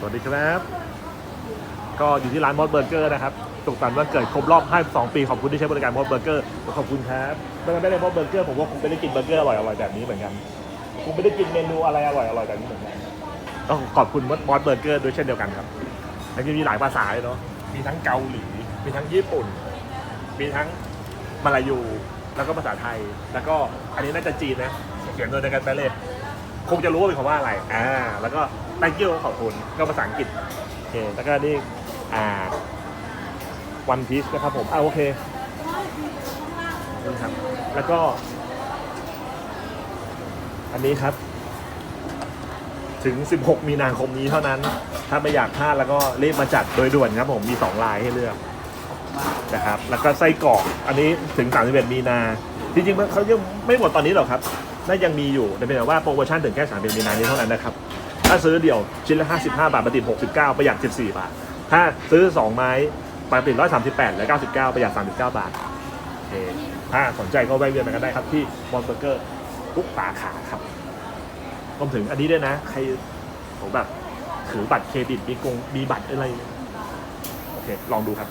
สวัสดีครับ ก็อยู่ที่ร้านมอสเบอร์เกอร์นะครับสุขสันต์วันเกิดครบรอบ 52 ปีขอบคุณที่ใช้บริการมอสเบอร์เกอร์ขอบคุณครับไม่งั้ไม่ได้มอสเบอร์เกอร์ผมก็คงไม่ได้กินเบอร์เกอร์อร่อยๆแบบนี้เหมือนกันคงไม่ได้กินเมนูอะไรอร่อยๆแบบนี้เหมือนกันต้องขอบคุณมอสเบอร์เกอร์ด้วยเช่นเดียวกันครับแล้วก็มีหลายภาษาเลยเนาะมีทั้งเกาหลีมีทั้งญี่ปุ่น มีทั้งมาลายูแล้วก็ภาษาไทย แล้วก็อันนี้น่าจะจีนนะเขียนโดยในกันไปเลย คงจะรู้ว่าเป็นคำว่าอะไร อ่า แล้วก็ thank you ขอบคุณ ก็ภาษาอังกฤษ โอเค แล้วก็นี่ อ่า one piece นะครับผมอ่าโอเคนี่ครับ แล้วก็ อันนี้ครับ ถึง 16 มีนาคมนี้เท่านั้น ถ้าไม่อยากพลาดแล้วก็รีบมาจัดโดยด่วนครับผม มี 2 ลายให้เลือกนะครับ แล้วก็ไส้กรอก อันนี้ถึง 31 มีนา จริงๆเขายังไม่หมดตอนนี้หรอกครับ น่ายังมีอยู่แต่เป็นแต่ว่าโปรโมชั่นถึงแค่31มีนานี้เท่านั้นนะครับ ถ้าซื้อเดี่ยวชิ้นละ 55 บาทปกติ69 ประหยัด 14 บาท ถ้าซื้อ 2 ไม้ปกติ138และ99 ประหยัด 39 บาทโอเคถ้าสนใจก็แวะเวียนมากันได้ครับที่มอนเบอร์เกอร์ทุกสาขาครับรวมถึงอันนี้ด้วยนะ ใครผมแบบถือบัตรเครดิตมีกงมีบัตรอะไร โอเค ลองดูครับ